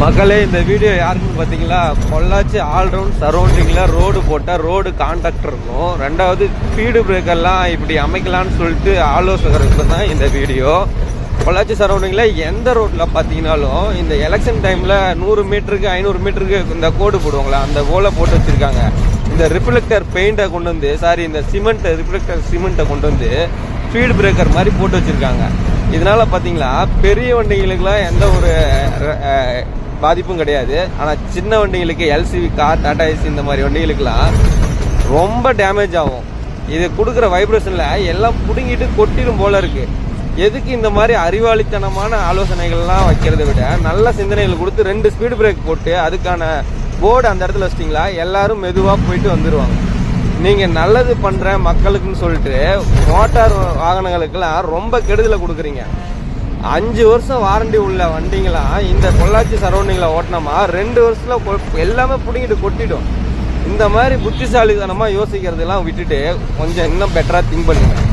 மக்களே இந்த வீடியோ யாருக்குன்னு பார்த்தீங்களா? பொள்ளாச்சி ஆல்ரவுண்ட் சரௌண்டிங்கில் ரோடு போட்டால் ரோடு கான்டாக்ட் இருக்கும் ரெண்டாவது ஸ்பீடு பிரேக்கர்லாம் இப்படி அமைக்கலாம்னு சொல்லிட்டு ஆலோசகருக்கு தான் இந்த வீடியோ பொள்ளாச்சி சரௌண்டிங்கில் எந்த ரோட்டில் பார்த்தீங்கனாலும் இந்த எலெக்ஷன் டைமில் நூறு மீட்டருக்கு ஐநூறு மீட்டருக்கு இந்த கோடு போடுவாங்களா? அந்த கோலை போட்டு வச்சுருக்காங்க. இந்த ரிஃப்ளெக்டர் பெயிண்டை கொண்டு வந்து சாரி இந்த சிமெண்ட்டை ரிஃப்ளெக்டர் சிமெண்ட்டை கொண்டு வந்து ஸ்பீடு பிரேக்கர் மாதிரி போட்டு வச்சுருக்காங்க. இதனால் பார்த்தீங்களா பெரிய வண்டிகளுக்கெல்லாம் எந்த ஒரு பாதிப்பும் கிடையாது. ஆனால் சின்ன வண்டிகளுக்கு எல்சிவி கார் டாடா ஏசி இந்த மாதிரி வண்டிகளுக்கெல்லாம் ரொம்ப டேமேஜ் ஆகும். இது கொடுக்குற வைப்ரேஷனில் எல்லாம் பிடுங்கிட்டு கொட்டிடும் போல இருக்கு. எதுக்கு இந்த மாதிரி அறிவாளித்தனமான ஆலோசனைகள்லாம் வைக்கிறத விட நல்ல சிந்தனைகள் கொடுத்து ரெண்டு ஸ்பீடு பிரேக் போட்டு அதுக்கான போர்டு அந்த இடத்துல வச்சிட்டிங்களா எல்லாரும் மெதுவாக போயிட்டு வந்துடுவாங்க நீங்கள் நல்லது பண்ணுற மக்களுக்குன்னு சொல்லிட்டு மோட்டார் வாகனங்களுக்கெல்லாம் ரொம்ப கெடுதலை கொடுக்குறீங்க. அஞ்சு வருஷம் வாரண்டி உள்ள வண்டிங்களாம் இந்த பொள்ளாச்சி சரௌண்டிங்கில் ஓட்டினோமா? ரெண்டு வருஷத்தில் கொ- எல்லாமே பிடிங்கிட்டு கொட்டிடும். இந்த மாதிரி புத்திசாலித்தனமாக யோசிக்கிறதெல்லாம் விட்டுட்டு கொஞ்சம் இன்னும் பெட்டராக திங்க் பண்ணுங்கள்